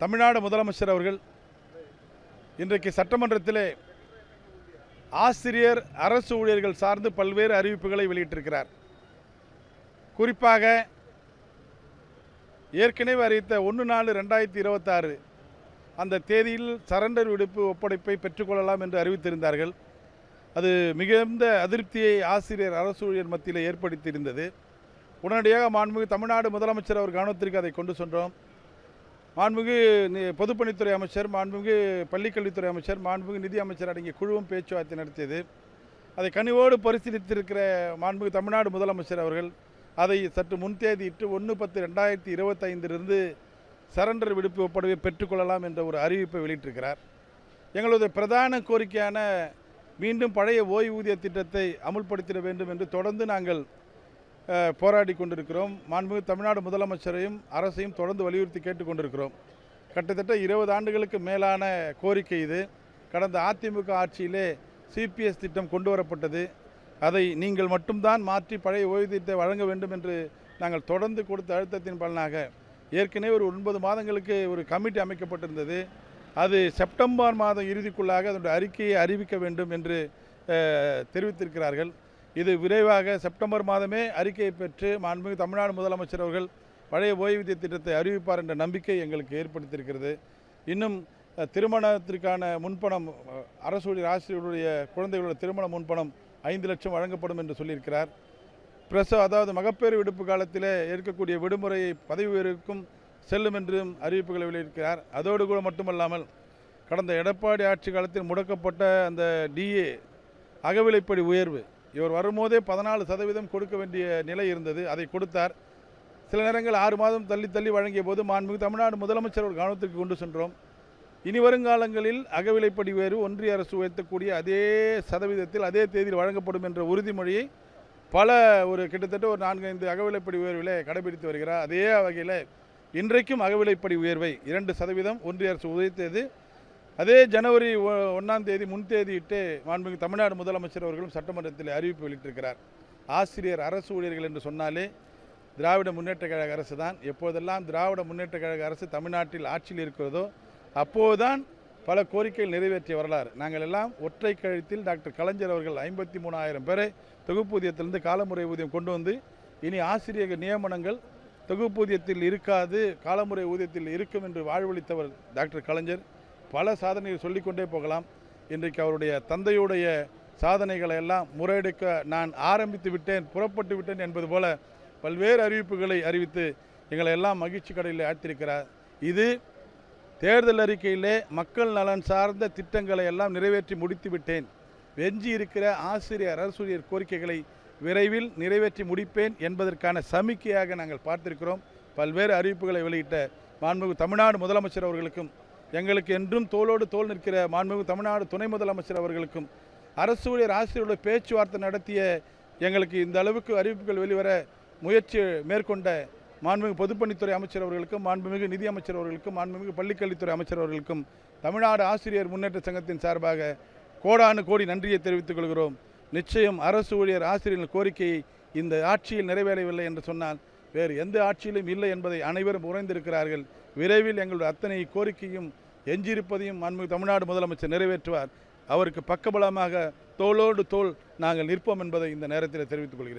தமிழ்நாடு முதலமைச்சர் அவர்கள் இன்றைக்கு சட்டமன்றத்திலே ஆசிரியர் அரசு ஊழியர்கள் சார்ந்து பல்வேறு அறிவிப்புகளை வெளியிட்டிருக்கிறார். குறிப்பாக ஏற்கனவே அறிவித்த ஒன்று நாலு ரெண்டாயிரத்தி இருபத்தாறு அந்த தேதியில் சரண்டர் விடுப்பு ஒப்படைப்பை பெற்றுக்கொள்ளலாம் என்று அறிவித்திருந்தார்கள். அது மிகுந்த அதிருப்தியை ஆசிரியர் அரசு ஊழியர் மத்தியில் ஏற்படுத்தியிருந்தது. உடனடியாக மாண்புமிகு தமிழ்நாடு முதலமைச்சர் அவர் கவனத்திற்கு அதை கொண்டு சென்றோம். மாண்புமிகு பொதுப்பணித்துறை அமைச்சர் மாண்புமிகு பள்ளிக்கல்வித்துறை அமைச்சர் மாண்புமிகு நிதி அமைச்சர் அடங்கிய குழுவும் பேச்சுவார்த்தை நடத்தியது. அதை கனிவோடு பரிசீலித்திருக்கிற மாண்புமிகு தமிழ்நாடு முதலமைச்சர் அவர்கள் அதை சற்று முன்தேதியிட்டு ஒன்று பத்து ரெண்டாயிரத்தி இருபத்தைந்திலிருந்து சரண்டர் விடுப்பு ஒப்படைவை பெற்றுக்கொள்ளலாம் என்ற ஒரு அறிவிப்பை வெளியிட்டிருக்கிறார். எங்களது பிரதான கோரிக்கையான மீண்டும் பழைய ஓய்வூதிய திட்டத்தை அமுல்படுத்திட வேண்டும் என்று தொடர்ந்து நாங்கள் போராடி கொண்டிருக்கிறோம். மாண்புமிகு தமிழ்நாடு முதலமைச்சரையும் அரசையும் தொடர்ந்து வலியுறுத்தி கேட்டுக்கொண்டிருக்கிறோம் கிட்டத்தட்ட இருபது ஆண்டுகளுக்கு மேலான கோரிக்கை இது. கடந்த அதிமுக ஆட்சியிலே சிபிஎஸ் திட்டம் கொண்டு வரப்பட்டது. அதை நீங்கள் மட்டும்தான் மாற்றி பழைய ஓய்வூதியத்தை வழங்க வேண்டும் என்று நாங்கள் தொடர்ந்து கொடுத்த அழுத்தத்தின் பலனாக ஏற்கனவே ஒரு ஒன்பது மாதங்களுக்கு ஒரு கமிட்டி அமைக்கப்பட்டிருந்தது. அது செப்டம்பர் மாதம் இறுதிக்குள்ளாக அதனுடைய அறிக்கையை அறிவிக்க வேண்டும் என்று தெரிவித்திருக்கிறார்கள். இது விரைவாக செப்டம்பர் மாதமே அறிக்கையை பெற்று மாண்புமிகு தமிழ்நாடு முதலமைச்சர் அவர்கள் பழைய ஓய்வூதிய திட்டத்தை அறிவிப்பார் என்ற நம்பிக்கை எங்களுக்கு ஏற்படுத்தியிருக்கிறது. இன்னும் திருமணத்திற்கான முன்பணம் அரசு ஊழியர் ஆசிரியர்களுடைய குழந்தைகளுடைய திருமண முன்பணம் ஐந்து லட்சம் வழங்கப்படும் என்று சொல்லியிருக்கிறார். பிரசவ அதாவது மகப்பேறு விடுப்பு காலத்திலே இருக்கக்கூடிய விடுமுறையை பதவி உயர்வுக்கும் செல்லும் என்றும் அறிவிப்புகளை வெளியிட்டிருக்கிறார். அதோடு கூட மட்டுமல்லாமல் கடந்த எடப்பாடி ஆட்சி காலத்தில் முடக்கப்பட்ட அந்த டிஏ அகவிலைப்படி உயர்வு இவர் வரும்போதே பதினாலு சதவீதம் கொடுக்க வேண்டிய நிலை இருந்தது. அதை கொடுத்தார். சில நேரங்கள் ஆறு மாதம் தள்ளி தள்ளி வழங்கிய போது மாண்புமிகு தமிழ்நாடு முதலமைச்சர் ஒரு கவனத்திற்கு கொண்டு சென்றோம். இனி வருங்காலங்களில் அகவிலைப்படி உயர்வு ஒன்றிய அரசு உயர்த்தக்கூடிய அதே சதவீதத்தில் அதே தேதியில் வழங்கப்படும் என்ற உறுதிமொழியை பல ஒரு கிட்டத்தட்ட ஒரு நான்கு ஐந்து அகவிலைப்படி உயர்விலே கடைபிடித்து வருகிறார். அதே வகையில் இன்றைக்கும் அகவிலைப்படி உயர்வை இரண்டு சதவீதம் ஒன்றிய அரசு உயர்த்தியது. அதே ஜனவரி ஒ- ஒண்ணாம் தேதி முன்தேதியிட்டு மாண்புமிகு தமிழ்நாடு முதலமைச்சர் அவர்களும் சட்டமன்றத்தில் அறிவிப்பு வெளியிட்டிருக்கிறார். ஆசிரியர் அரசு ஊழியர்கள் என்று சொன்னாலே திராவிட முன்னேற்ற கழக அரசு தான். எப்போதெல்லாம் திராவிட முன்னேற்ற கழக அரசு தமிழ்நாட்டில் ஆட்சியில் இருக்கிறதோ அப்போதுதான் பல கோரிக்கைகள் நிறைவேற்றிய வரலாறு. நாங்கள் எல்லாம் ஒற்றை கழுத்தில் டாக்டர் கலைஞர் அவர்கள் ஐம்பத்தி மூணாயிரம் பேரை தொகுப்பூதியத்திலிருந்து காலமுறை ஊதியம் கொண்டு வந்து இனி ஆசிரியர் நியமனங்கள் தொகுப்பூதியத்தில் இருக்காது காலமுறை ஊதியத்தில் இருக்கும் என்று வாழ்வளித்தவர் டாக்டர் கலைஞர். பல சாதனைகள் சொல்லிக்கொண்டே போகலாம். இன்றைக்கு அவருடைய தந்தையுடைய சாதனைகளை எல்லாம் முறையெடுக்க நான் ஆரம்பித்து விட்டேன் புறப்பட்டு விட்டேன் என்பது போல பல்வேறு அறிவிப்புகளை அறிவித்து எங்களை எல்லாம் மகிழ்ச்சி கடையில் ஆழ்த்திருக்கிறார் இது தேர்தல் அறிக்கையிலே மக்கள் நலன் சார்ந்த திட்டங்களை எல்லாம் நிறைவேற்றி முடித்து விட்டேன். வெஞ்சி இருக்கிற ஆசிரியர் அரசூழியர் கோரிக்கைகளை விரைவில் நிறைவேற்றி முடிப்பேன் என்பதற்கான சமிக்கையாக நாங்கள் பார்த்திருக்கிறோம். பல்வேறு அறிவிப்புகளை வெளியிட்ட மாண்புமிகு தமிழ்நாடு முதலமைச்சர் அவர்களுக்கும் எங்களுக்கு என்றும் தோளோடு தோள் நிற்கிற மாண்புமிகு தமிழ்நாடு துணை முதலமைச்சர் அவர்களுக்கும் அரசு ஊழியர் ஆசிரியர்களோட பேச்சுவார்த்தை நடத்திய எங்களுக்கு இந்த அளவுக்கு அறிவிப்புகள் வெளிவர முயற்சி மேற்கொண்ட மாண்புமிகு பொதுப்பணித்துறை அமைச்சர் அவர்களுக்கும் மாண்புமிகு நிதி அமைச்சர் அவர்களுக்கும் மாண்புமிகு பள்ளிக்கல்வித்துறை அமைச்சர் அவர்களுக்கும் தமிழ்நாடு ஆசிரியர் முன்னேற்ற சங்கத்தின் சார்பாக கோடானு கோடி நன்றியை தெரிவித்துக் கொள்கிறோம். நிச்சயம் அரசு ஊழியர் ஆசிரியர்கள் கோரிக்கையை இந்த ஆட்சியில் நிறைவேறவில்லை என்று சொன்னால் வேறு எந்த ஆட்சியிலும் இல்லை என்பதை அனைவரும் உறைந்திருக்கிறார்கள் விரைவில் எங்களுடைய அத்தனை கோரிக்கையும் எஞ்சியிருப்பதையும் அன்பு தமிழ்நாடு முதலமைச்சர் நிறைவேற்றுவார். அவருக்கு பக்கபலமாக தோளோடு தோல் நாங்கள் நிற்போம் என்பதை இந்த நேரத்தில் தெரிவித்துக் கொள்கிறேன்.